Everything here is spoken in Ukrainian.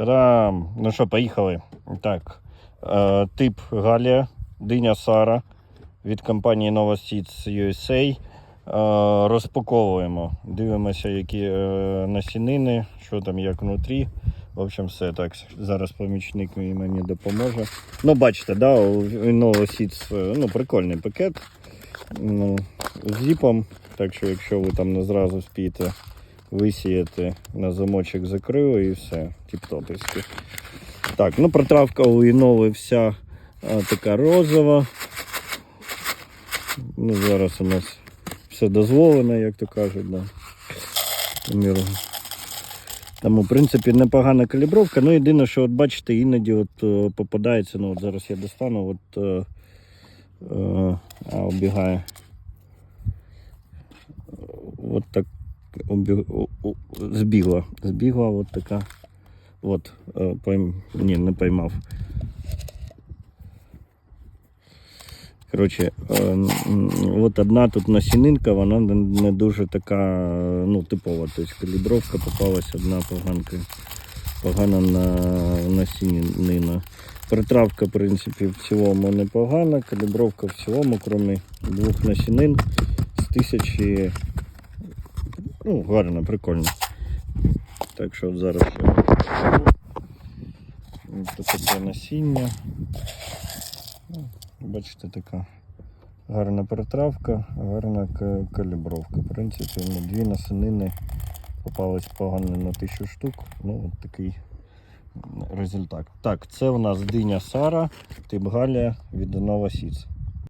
Та-дам! Ну що, поїхали. Так. Е, тип Галія, диня Сара від компанії Nova Seeds USA. Е, розпаковуємо. Дивимося, які е, насінини, що там як внутрі. В общем, все так. Зараз помічник мені допоможе. Ну, бачите, да, у Nova Seeds е, ну, прикольний пакет. Ну, з зіпом. Так що, якщо ви там не зразу спієте висіяти на замочок закрили і все, тіп-топівськи. Так, ну протравка у Інови вся а, така розова. Ну, зараз у нас все дозволено, як то кажуть, да. Тому, в принципі, непогана калібровка. Ну, єдине, що от бачите, іноді от, е, попадається, ну от зараз я достану, от е, е, а, обігає. От так обі- збігла. Збігла от така. От, е, пойм... ні, не поймав. Коротше, е, от одна тут насінинка, вона не- дуже така, ну, типова. Тобто калібровка попалась одна поганка, погана на насінина. Притравка, в принципі, в цілому непогана. Калібровка в цілому, крім двох насінин, з тисячі. Ну, гарно, прикольно. Так що от зараз. Ось таке насіння. Ну, Бачите, така гарна перетравка, гарна калібровка. В принципі, ну, дві насинини попались погано на тисячу штук. Ну, от такий результат. Так, це у нас диня Сара, тип Галія від Nova Seeds.